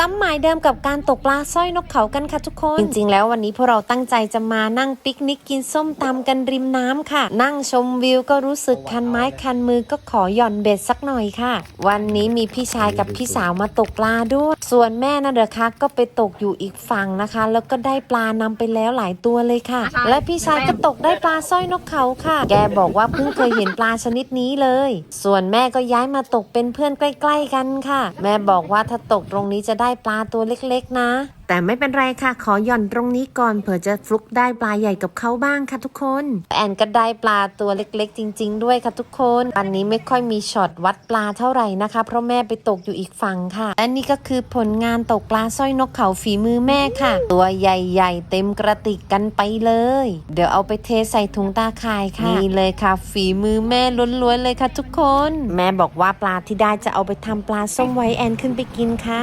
ซ้ำหมายเดิมกับการตกปลาสร้อยนกเขากันค่ะทุกคน จริงๆ แล้ววันนี้พวกเราตั้งใจจะมานั่งปิกนิกกินส้มตำกันริมน้ำค่ะ นั่งชมวิวก็รู้สึกคันไม้คันมือก็ขอหย่อนเบ็ดสักหน่อยค่ะ วันนี้มีพี่ชายกับพี่สาวมาตกปลาด้วย ส่วนแม่นะเด้อคะก็ไปตกอยู่อีกฝั่งนะคะ แล้วก็ได้ปลานำไปแล้วหลายตัวเลยค่ะ และพี่ชายก็ตกได้ปลาสร้อยนกเขาค่ะ แกบอกว่าเพิ่งเคยเห็นปลาชนิดนี้เลย ส่วนแม่ก็ย้ายมาตกเป็นเพื่อนใกล้ ๆ กันค่ะ แม่บอกว่าถ้าตกตรงนี้จะได้ปลาตัวเล็กๆนะ แต่ไม่เป็นไรค่ะ ขอหย่อนตรงนี้ก่อนเผื่อจะฟลุกได้ปลาใหญ่กับเขาบ้างค่ะทุกคน แอนก็ได้ปลาตัวเล็กๆ จริง ๆ ด้วยค่ะทุกคนอันนี้ไม่ค่อยมีช็อตวัดปลาเท่าไหร่นะคะ เพราะแม่ไปตกอยู่อีกฝั่งค่ะและนี่ก็คือผลงานตกปลาสร้อยนกเขาฝีมือแม่ค่ะ ตัวใหญ่ๆ เต็มกระติกกันไปเลย เดี๋ยวเอาไปเทใส่ถุงตาข่ายค่ะนี่เลยค่ะ ฝีมือแม่ล้วนๆเลยค่ะทุกคน แม่บอกว่าปลาที่ได้จะเอาไปทำปลาส้มไว้แอนขึ้นไปกินค่ะ